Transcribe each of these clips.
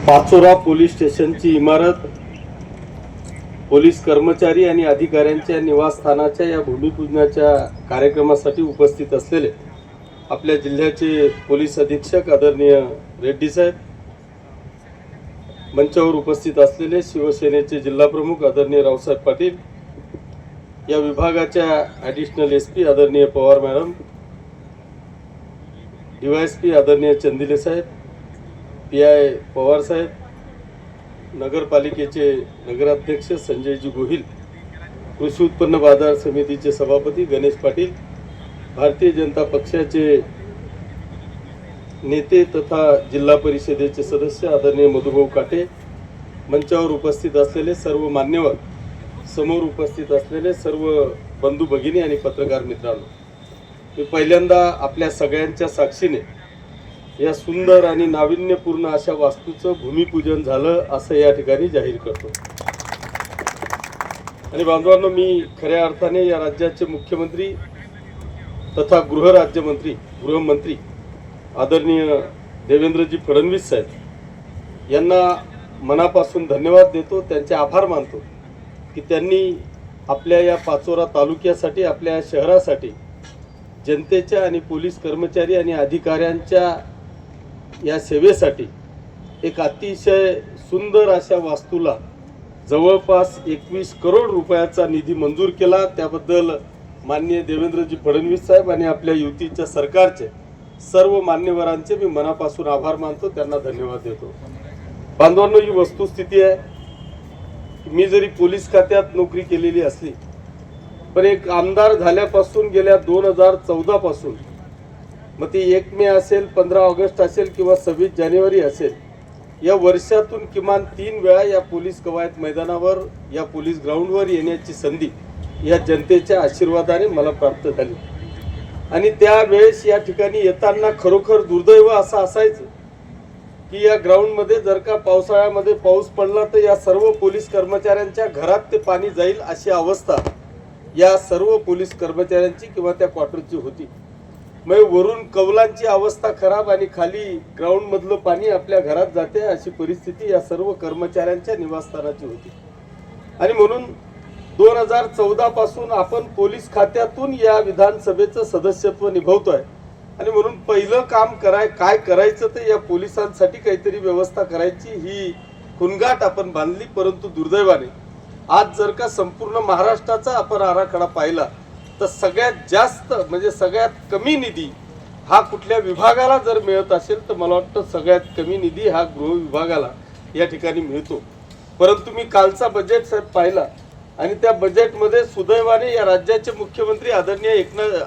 Pachora police स्टेशनची इमारत police कर्मचारी आणि अधिकाऱ्यांच्या निवासस्थानाच्या या भूमिपूजनाच्या कार्यक्रमासाठी उपस्थित असलेले आपल्या जिल्ह्याचे पोलीस अधीक्षक आदरणीय रेड्डी साहेब मंचावर उपस्थित असलेले शिवसेनेचे जिल्हाप्रमुख आदरणीय रावसाहेब पाटील या विभागाच्या ॲडिशनल एस पी आदरणीय पवार मॅडम डीवायएसपी आदरणीय चंदिले साहेब पी आय पवार साहेब नगरपालिकेचे नगराध्यक्ष संजयजी गोहिल कृषी उत्पन्न बाजार समितीचे सभापती गणेश पाटील भारतीय जनता पक्षाचे नेते तथा जिल्हा परिषदेचे सदस्य आदरणीय मधुभाऊ काटे मंचावर उपस्थित असलेले सर्व मान्यवर समोर उपस्थित असलेले सर्व बंधू भगिनी आणि पत्रकार मित्रांनो मी पहिल्यांदा आपल्या सगळ्यांच्या साक्षीने या सुंदर आणि नाविन्यपूर्ण अशा वास्तूचं भूमिपूजन झालं असं या ठिकाणी जाहीर करतो. आणि बांधवांनो मी खऱ्या अर्थाने या राज्याचे मुख्यमंत्री तथा गृहराज्यमंत्री गृहमंत्री आदरणीय देवेंद्रजी फडणवीस साहेब यांना मनापासून धन्यवाद देतो त्यांचे आभार मानतो की त्यांनी आपल्या या पाचोरा तालुक्यासाठी आपल्या शहरासाठी जनतेच्या आणि पोलीस कर्मचारी आणि अधिकाऱ्यांच्या या सेवेसाठी एक अतिशय सुंदर अशा वास्तूला जवळपास एकवीस करोड रुपयाचा निधी मंजूर केला. त्याबद्दल माननीय देवेंद्रजी फडणवीस साहेब आणि आपल्या युतीच्या सरकारचे सर्व मान्यवरांचे मी मनापासून आभार मानतो. त्यांना धन्यवाद देतो. बांधवांनो ही वस्तुस्थिती आहे. मी जरी पोलीस खात्यात नोकरी केलेली असली पण एक आमदार झाल्यापासून गेल्या दोन हजार चौदापासून मग ती एक मे असेल पंधरा ऑगस्ट असेल किंवा सव्वीस जानेवारी असेल या वर्षातून किमान तीन वेळा या पोलीस कवायत मैदानावर या पोलीस ग्राउंडवर येण्याची संधी या जनतेच्या आशीर्वादाने मला प्राप्त झाली. आणि त्यावेळेस या ठिकाणी येताना खरोखर दुर्दैव असं असायचं की या ग्राउंडमध्ये जर का पावसाळ्यामध्ये पाऊस पडला तर या सर्व पोलीस कर्मचाऱ्यांच्या घरात ते पाणी जाईल अशी अवस्था या सर्व पोलीस कर्मचाऱ्यांची किंवा त्या क्वार्टरची होती. मग वरून कौलांची अवस्था खराब आणि खाली ग्राउंड मधलं पाणी आपल्या घरात जाते अशी परिस्थिती या सर्व कर्मचाऱ्यांच्या निवासस्थानाची होती. आणि म्हणून दोन हजार चौदा पासून आपण पोलीस खात्यातून या विधानसभेचं सदस्यत्व निभवतोय. आणि म्हणून पहिलं काम कराय काय करायचं ते या पोलिसांसाठी काहीतरी व्यवस्था करायची ही खुणगाट आपण बांधली परंतु दुर्दैवाने. आज जर का संपूर्ण महाराष्ट्राचा आपण आराखडा पाहिला तर सगळ्यात जास्त म्हणजे सगळ्यात कमी निधी हा कुठल्या विभागाला जर मिळत असेल तर मला वाटतं सगळ्यात कमी निधी हा गृह विभागाला या ठिकाणी मिळतो. परंतु मी कालचा बजेट साहेब पाहिला आणि त्या बजेटमध्ये सुदैवाने या राज्याचे मुख्यमंत्री आदरणीय एकनाथ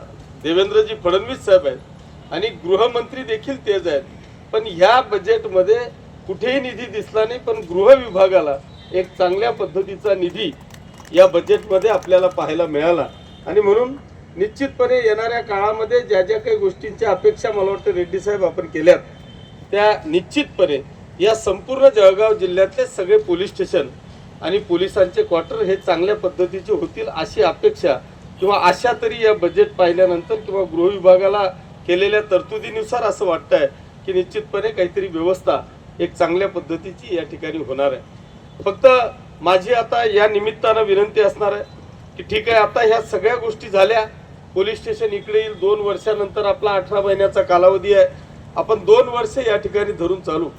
देवेंद्रजी फडणवीस साहेब आहेत आणि गृहमंत्री देखील तेच आहेत. पण ह्या बजेटमध्ये कुठेही निधी दिसला नाही पण गृह विभागाला एक चांगल्या पद्धतीचा निधी या बजेटमध्ये आपल्याला पाहायला मिळाला. आणि म्हणून निश्चितपणे येणाऱ्या काळामध्ये ज्या ज्या काही गोष्टींच्या अपेक्षा मला वाटतं रेड्डी साहेब आपण केल्यात त्या निश्चितपणे या संपूर्ण जळगाव जिल्ह्यातले सगळे पोलीस स्टेशन आणि पोलिसांचे क्वार्टर हे चांगल्या पद्धतीचे होतील अशी अपेक्षा किंवा आशा तरी या बजेट पाहिल्यानंतर किंवा गृहविभागाला केलेल्या तरतुदीनुसार असं वाटतं आहे की निश्चितपणे काहीतरी व्यवस्था एक चांगल्या पद्धतीची या ठिकाणी होणार आहे. फक्त माझी आता या निमित्तानं विनंती असणार आहे की ठीक आहे आता ह्या सगळ्या गोष्टी झाल्या. पोलीस स्टेशन इकडे येईल. दोन वर्षानंतर आपला अठरा महिन्याचा कालावधी आहे. आपण दोन वर्ष या ठिकाणी धरून चालू.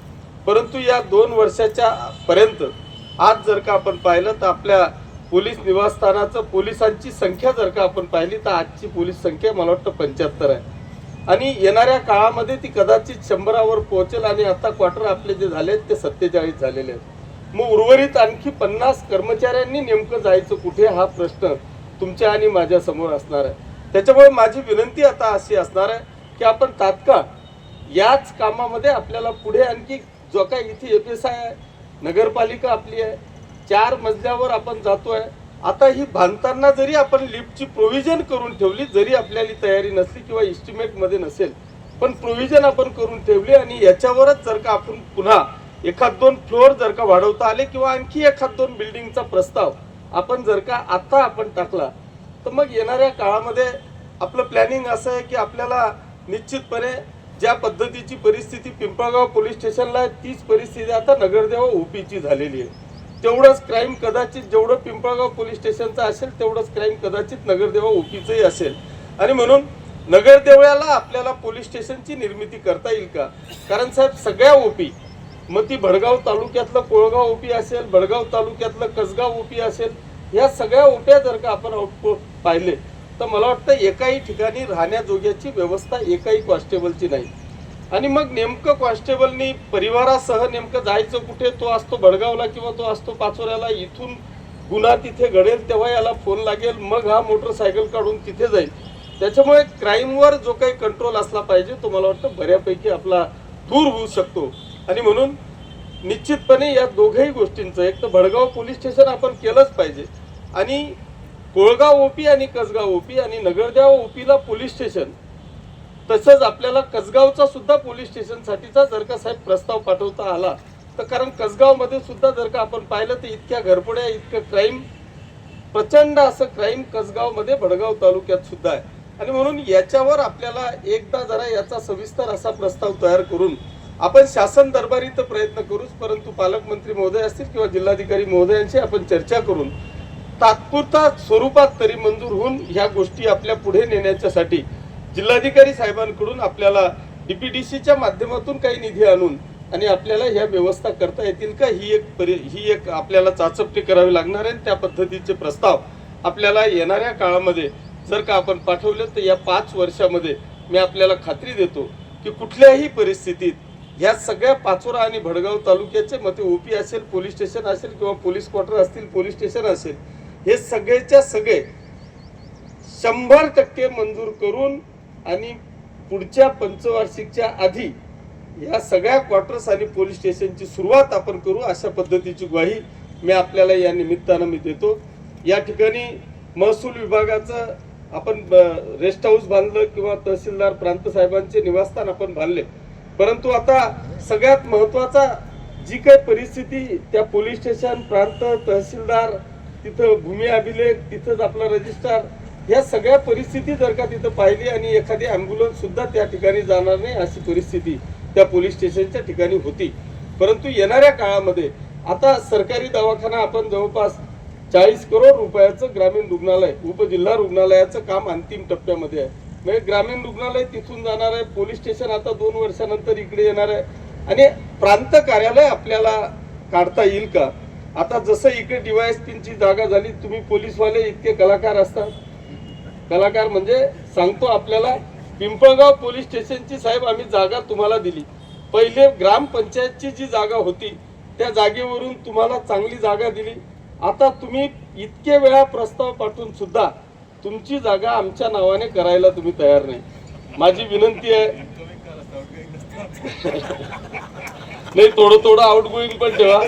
परंतु या दोन वर्षाच्या पर्यंत आज जर का आपण पाहिलं तर आपल्या पोलीस निवासस्थानाचं पोलिसांची संख्या जर का आपण पाहिली तर आजची पोलीस संख्या मला वाटतं पंच्याहत्तर आहे. आणि येणाऱ्या काळामध्ये ती कदाचित शंभरावर पोहोचेल आणि आता क्वार्टर आपले जे झाले आहेत ते सत्तेचाळीस झालेले आहेत. मग उर्वरित आणखी पन्नास कर्मचाऱ्यांनी नेमकं जायचं कुठे हा प्रश्न तुमच्या आणि माझ्यासमोर असणार आहे. त्याच्यामुळे माझी विनंती आता अशी असणार आहे की आपण तात्काळ याच कामामध्ये आपल्याला पुढे आणखी जो काय इथे एफ एस आय आहे नगरपालिका आपली आहे चार मजल्यावर आपण जातोय. आता ही बांधताना जरी आपण लिफ्टची प्रोव्हिजन करून ठेवली जरी आपल्याला तयारी नसली किंवा इस्टिमेटमध्ये नसेल पण प्रोव्हिजन आपण करून ठेवली आणि याच्यावरच जर का आपण पुन्हा एखाद दोन फ्लोअर जर का वाढवता आले किंवा आणखी एखाद दोन बिल्डिंगचा प्रस्ताव आपण जर का आता आपण टाकला तर मग येणाऱ्या काळामध्ये आपलं प्लॅनिंग असं आहे की आपल्याला निश्चितपणे ज्या पद्धतीची परिस्थिती पिंपळगाव पोलीस स्टेशनला आहे तीच परिस्थिती आता नगरदेवा ओपीची झालेली आहे. तेवढंच क्राईम कदाचित जेवढं पिंपळगाव पोलीस स्टेशनचं असेल तेवढंच क्राईम कदाचित नगरदेवा ओपीचंही असेल. आणि म्हणून नगरदेवळ्याला आपल्याला पोलीस स्टेशनची निर्मिती करता येईल का? कारण साहेब सगळ्या ओपी मग ती भडगाव तालुक्यातलं कोळगाव ओपी असेल भडगाव तालुक्यातलं कसगाव ओपी असेल या सगळ्या ओप्या जर का आपण आउटपुट पाहिले तर मला वाटतं एकाही ठिकाणी राहण्याजोग्याची व्यवस्था एकाही कॉन्स्टेबलची नाही. आणि मग नेमकं कॉन्स्टेबलनी परिवारासह नेमकं जायचं कुठे? तो असतो भडगावला किंवा तो असतो पाचोऱ्याला इथून गुन्हा तिथे घडेल तेव्हा याला फोन लागेल मग हा मोटरसायकल काढून तिथे जाईल. त्याच्यामुळे क्राईमवर जो काही कंट्रोल असला पाहिजे तो मला वाटतं बऱ्यापैकी आपला दूर होऊ शकतो. आणि म्हणून निश्चितपणे या दोघही गोष्टींचं एक तर भडगाव पोलीस स्टेशन आपण केलंच पाहिजे. आणि कोळगाव ओपी आणि कसगाव ओपी आणि नगरदेव ओपीला पोलीस स्टेशन तसंच आपल्याला कसगावचा सुद्धा पोलीस स्टेशनसाठीचा जर का साहेब प्रस्ताव पाठवता आला तर कारण कसगावमध्ये सुद्धा जर का आपण पाहिलं तर इतक्या घरपुड्या इतकं क्राईम प्रचंड असं क्राईम कसगावमध्ये भडगाव तालुक्यात सुद्धा आहे. आणि म्हणून याच्यावर आपल्याला एकदा जरा याचा सविस्तर असा प्रस्ताव तयार करून आपण शासन दरबारी तर प्रयत्न करूच परंतु पालकमंत्री महोदय असतील किंवा जिल्हाधिकारी महोदयांशी आपण चर्चा करून तात्पुरता स्वरूपात तरी मंजूर होऊन ह्या गोष्टी आपल्या पुढे नेण्याच्यासाठी जिल्हाधिकारी साहेबांकडून आपल्याला डीपीडीसीच्या माध्यमातून काही निधी आणून आणि आपल्याला ह्या व्यवस्था करता येतील का ही एक परि ही एक आपल्याला चाचपणी करावी लागणार आहे. त्या पद्धतीचे प्रस्ताव आपल्याला येणाऱ्या काळामध्ये जर का आपण पाठवले तर या पाच वर्षामध्ये मी आपल्याला खात्री देतो की कुठल्याही परिस्थितीत ह्या सगळ्या पाचोरा आणि भडगाव तालुक्याचे मग ते ओपी असेल पोलीस स्टेशन असेल किंवा पोलीस क्वार्टर असतील पोलीस स्टेशन असेल हे सगळेच्या सगळे शंभर टक्के मंजूर करून आणि पुढच्या पंचवार्षिकच्या आधी या सगळ्या क्वार्टर्स आणि पोलीस स्टेशनची सुरुवात आपण करू अशा पद्धतीची ग्वाही मी आपल्याला या निमित्तानं मी देतो. या ठिकाणी महसूल विभागाचं आपण रेस्ट हाऊस बांधलं किंवा तहसीलदार प्रांत साहेबांचे निवासस्थान आपण बांधले. परंतु आता सगळ्यात महत्त्वाचा जी काही परिस्थिती त्या पोलीस स्टेशन प्रांत तहसीलदार तिथं भूमी अभिलेख तिथंच आपला रजिस्ट्रार या सगळ्या परिस्थिती जर का तिथं पाहिली आणि एखादी अँब्युलन्स सुद्धा त्या ठिकाणी जाणार नाही अशी परिस्थिती त्या पोलीस स्टेशनच्या ठिकाणी होती. परंतु येणाऱ्या काळामध्ये आता सरकारी दवाखाना आपण जवळपास चाळीस करोड रुपयाचं ग्रामीण रुग्णालय उपजिल्हा रुग्णालयाचं काम अंतिम टप्प्यामध्ये आहे. म्हणजे ग्रामीण रुग्णालय तिथून जाणार आहे. पोलीस स्टेशन आता दोन वर्षानंतर इकडे येणार आहे. आणि प्रांत कार्यालय आपल्याला काढता येईल का? आता जसं इकडे डीवायएसपीची जागा झाली तुम्ही पोलीसवाले इतके कलाकार असतात. कलाकार म्हणजे सांगतो आपल्याला पिंपळगाव पोलीस स्टेशनची साहेब आम्ही जागा तुम्हाला दिली. पहिले ग्रामपंचायतची जी जागा होती त्या जागेवरून तुम्हाला चांगली जागा दिली. आता तुम्ही इतके वेळा प्रस्ताव पाठवून सुद्धा तुमची जागा आमच्या नावाने करायला तुम्ही तयार नाही. माझी विनंती आहे. नाही थोडं थोडं आउट गोईंग पण ठेवा.